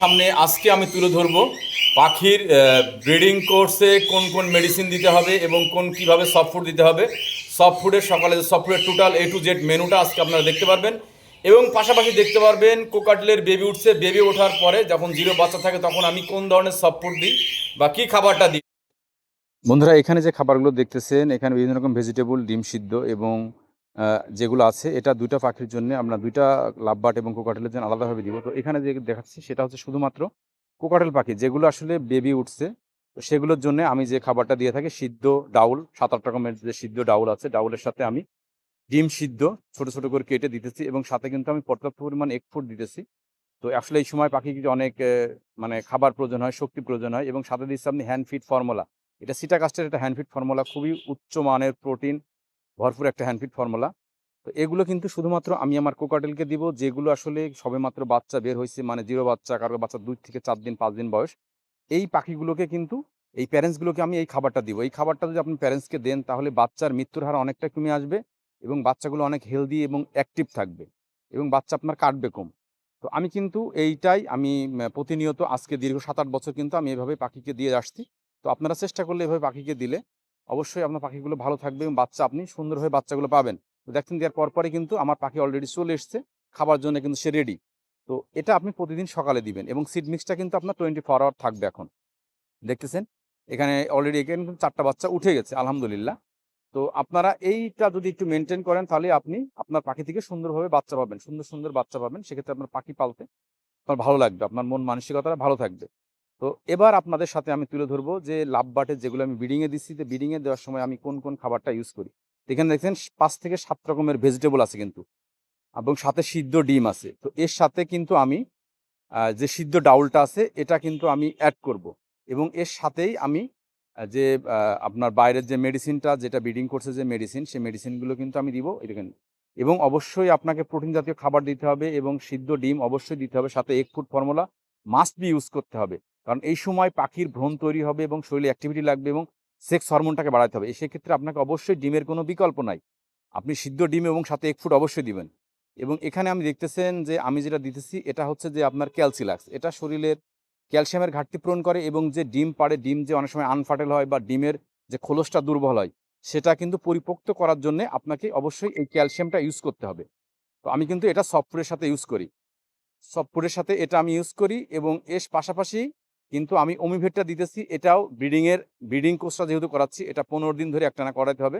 সামনে আজকে আমি তুলে ধরবো পাখির ব্রিডিং কোর্সে কোন কোন মেডিসিন দিতে হবে এবং কোন কীভাবে সফট ফুড দিতে হবে। সফট ফুডের সকালে সফট ফুডের টোটাল এ টু জেড মেনুটা আজকে আপনারা দেখতে পারবেন এবং পাশাপাশি দেখতে পারবেন কোকাটলের বেবি উঠছে বেবি ওঠার পরে যখন জিরো বাচ্চা থাকে তখন আমি কোন ধরনের সফট ফুড দিই বা কী খাবারটা দিই। বন্ধুরা, এখানে যে খাবারগুলো দেখতেছেন, এখানে বিভিন্ন রকম ভেজিটেবল ডিম সিদ্ধ এবং যেগুলো আছে, এটা দুইটা পাখির জন্য আমরা দুইটা লাভবাট এবং কোকাটেলের জন্য আলাদাভাবে দিব। তো এখানে যে দেখাচ্ছি, সেটা হচ্ছে শুধুমাত্র কোকাটেল পাখি, যেগুলো আসলে বেবি উঠছে, তো সেগুলোর জন্য আমি যে খাবারটা দিয়ে থাকি, সিদ্ধ ডাউল সাত আট রকমের যে সিদ্ধ ডাউল আছে, ডাউলের সাথে আমি ডিম সিদ্ধ ছোট ছোট করে কেটে দিতেছি এবং সাথে কিন্তু আমি পর্যাপ্ত পরিমাণ এক ফুট দিতেছি। তো আসলে এই সময় পাখিকে অনেক মানে খাবার প্রয়োজন হয়, শক্তি প্রয়োজন হয় এবং সাথে দিচ্ছি আপনি হ্যান্ড ফিট ফর্মুলা এটা সিটাকাস্টের একটা হ্যান্ডফিট ফর্মুলা খুবই উচ্চ মানের প্রোটিন ভরপুর একটা হ্যান্ডফিট ফর্মুলা তো এগুলো কিন্তু শুধুমাত্র আমি আমার কোকাটেলকে দিব, যেগুলো আসলে সবেমাত্র বাচ্চা বের হয়েছে মানে জিরো বাচ্চা, কারও বাচ্চা দুই থেকে চার দিন, পাঁচ দিন বয়স, এই পাখিগুলোকে কিন্তু, এই প্যারেন্টসগুলোকে আমি এই খাবারটা দিব। এই খাবারটা যদি আপনি প্যারেন্টসকে দেন, তাহলে বাচ্চার মৃত্যুর হার অনেকটা কমে আসবে এবং বাচ্চাগুলো অনেক হেলদি এবং অ্যাক্টিভ থাকবে এবং বাচ্চা আপনার কাটবে কম। তো আমি কিন্তু এইটাই, আমি প্রতিনিয়ত আজকে দীর্ঘ সাত আট বছর কিন্তু আমি এভাবে পাখিকে দিয়ে আসছি। তো আপনারা চেষ্টা করলে এভাবে পাখিকে দিলে অবশ্যই আপনার পাখিগুলো ভালো থাকবে এবং বাচ্চা, আপনি সুন্দরভাবে বাচ্চাগুলো পাবেন। তো দেখছেন দেওয়ার পরপরই কিন্তু আমার পাখি অলরেডি চলে এসছে, খাবার জন্য কিন্তু সে রেডি তো এটা আপনি প্রতিদিন সকালে দিবেন এবং সিড মিক্সটা কিন্তু আপনার টোয়েন্টি ফোর আওয়ার থাকবে এখন। দেখতেছেন? এখানে অলরেডি এখানে চারটা বাচ্চা উঠে গেছে, আলহামদুলিল্লাহ। তো আপনারা এইটা যদি একটু মেনটেন করেন তাহলে আপনি আপনার পাখি থেকে সুন্দরভাবে বাচ্চা পাবেন, সুন্দর সুন্দর বাচ্চা পাবেন। সেক্ষেত্রে আপনার পাখি পালতে আপনার ভালো লাগবে, আপনার মন মানসিকতাটা ভালো থাকবে। তো এবার আপনাদের সাথে আমি তুলে ধরবো যে লাভ বাটে যেগুলো আমি বিডিংয়ে দিচ্ছি যে বিডিংয়ে দেওয়ার সময় আমি কোন কোন খাবারটা ইউজ করি। এখানে দেখছেন পাঁচ থেকে সাত রকমের ভেজিটেবল আছে কিন্তু, এবং সাথে সিদ্ধ ডিম আছে। তো এর সাথে কিন্তু আমি যে সিদ্ধ ডাউলটা আছে, এটা কিন্তু আমি অ্যাড করব। এবং এর সাথেই আমি যে আপনার বাইরের যে মেডিসিনটা যেটা ব্রিডিং করছে যে মেডিসিন সেই মেডিসিনগুলো কিন্তু আমি দিব এখানে এবং অবশ্যই আপনাকে প্রোটিন জাতীয় খাবার দিতে হবে এবং সিদ্ধ ডিম অবশ্যই দিতে হবে, সাথে এক food formula must be use করতে হবে। কারণ এই সময় পাখির ভ্রণ তৈরি হবে এবং শরীরে অ্যাক্টিভিটি লাগবে এবং সেক্স হরমোনটাকে বাড়াতে হবে। সেক্ষেত্রে আপনাকে অবশ্যই ডিমের কোনো বিকল্প নাই। আপনি সিদ্ধ ডিম এবং সাথে এক ফুট অবশ্যই দিবেন। এবং এখানে আমি দেখতেছেন যে আমি যেটা দিতেছি, এটা হচ্ছে যে আপনার ক্যালসিলাক্স এটা শরীরের ক্যালসিয়ামের ঘাটতি পূরণ করে এবং যে ডিম পাড়ে, ডিম যে অনেক সময় আনফার্টেল হয় বা ডিমের যে খোলসটা দুর্বল হয়, সেটা কিন্তু পরিপোক্ত করার জন্য আপনাকে অবশ্যই এই ক্যালসিয়ামটা ইউজ করতে হবে। তো আমি কিন্তু এটা সফটওয়্যারের সাথে ইউজ করি। সফটওয়্যারের সাথে এটা আমি ইউজ করি এবং এর পাশাপাশি কিন্তু আমি অমিভেটটা দিতেছি, এটাও ব্রিডিংয়ের ব্রিডিং কোর্সটা যেহেতু করাচ্ছি, এটা পনেরো দিন ধরে একটানা করাতে হবে।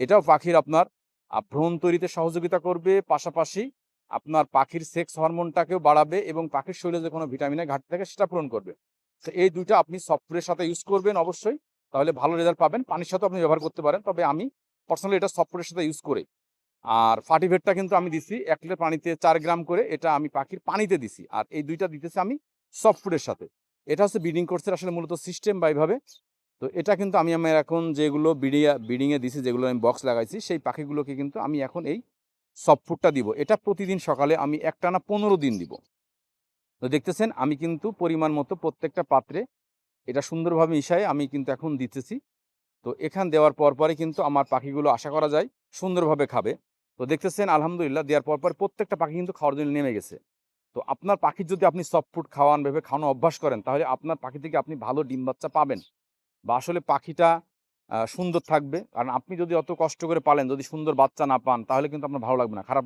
এটাও পাখির আপনার ভ্রূণ তৈরিতে সহযোগিতা করবে, পাশাপাশি আপনার পাখির সেক্স হরমোনটাকেও বাড়াবে এবং পাখির শরীরে যে কোনো ভিটামিনের ঘাটতি থাকে সেটা পূরণ করবে। তো এই দুইটা আপনি সফটওয়্যারের সাথে ইউজ করবেন অবশ্যই, তাহলে ভালো রেজাল্ট পাবেন। পানির সাথেও আপনি ব্যবহার করতে পারেন, তবে আমি পার্সোনালি এটা সফটওয়্যারের সাথে ইউজ করে। আর ফার্টিভেটটা কিন্তু আমি দিছি, এক লিটার পানিতে চার গ্রাম করে, এটা আমি পাখির পানিতে দিছি। আর এই দুইটা দিতেছি আমি সফট ফুডের সাথে। এটা হচ্ছে ব্রিডিং কোর্সের আসলে মূলত সিস্টেম বা এইভাবে। তো এটা কিন্তু আমি আমার এখন যেগুলো বিডিয়া বিডিংয়ে দিছি, যেগুলো আমি বক্স লাগাইছি, সেই পাখিগুলোকে কিন্তু আমি এখন এই সফট ফুডটা দিব। এটা প্রতিদিন সকালে আমি একটানা পনেরো দিন দিব। তো দেখতেছেন, আমি কিন্তু পরিমাণ মতো প্রত্যেকটা পাত্রে এটা সুন্দরভাবে মিশাই আমি কিন্তু এখন দিতেছি। তো এখান দেওয়ার পর পরে কিন্তু আমার পাখিগুলো আশা করা যায় সুন্দরভাবে খাবে। তো দেখতেছেন, আলহামদুলিল্লাহ, দেওয়ার পর পর প্রত্যেকটা পাখি কিন্তু খাওয়ার জন্য নেমে গেছে। তো আপনার পাখি যদি আপনি সফট ফুড খাওয়ান, ভেবে খাওয়ানো অভ্যাস করেন, তাহলে আপনার পাখি থেকে আপনি ভালো ডিম বাচ্চা পাবেন। বা আসলে পাখিটা সুন্দর থাকবে। কারণ আপনি যদি অত কষ্ট করে পালেন, যদি সুন্দর বাচ্চা না পান, তাহলে কিন্তু আপনার ভালো লাগবে না, খারাপ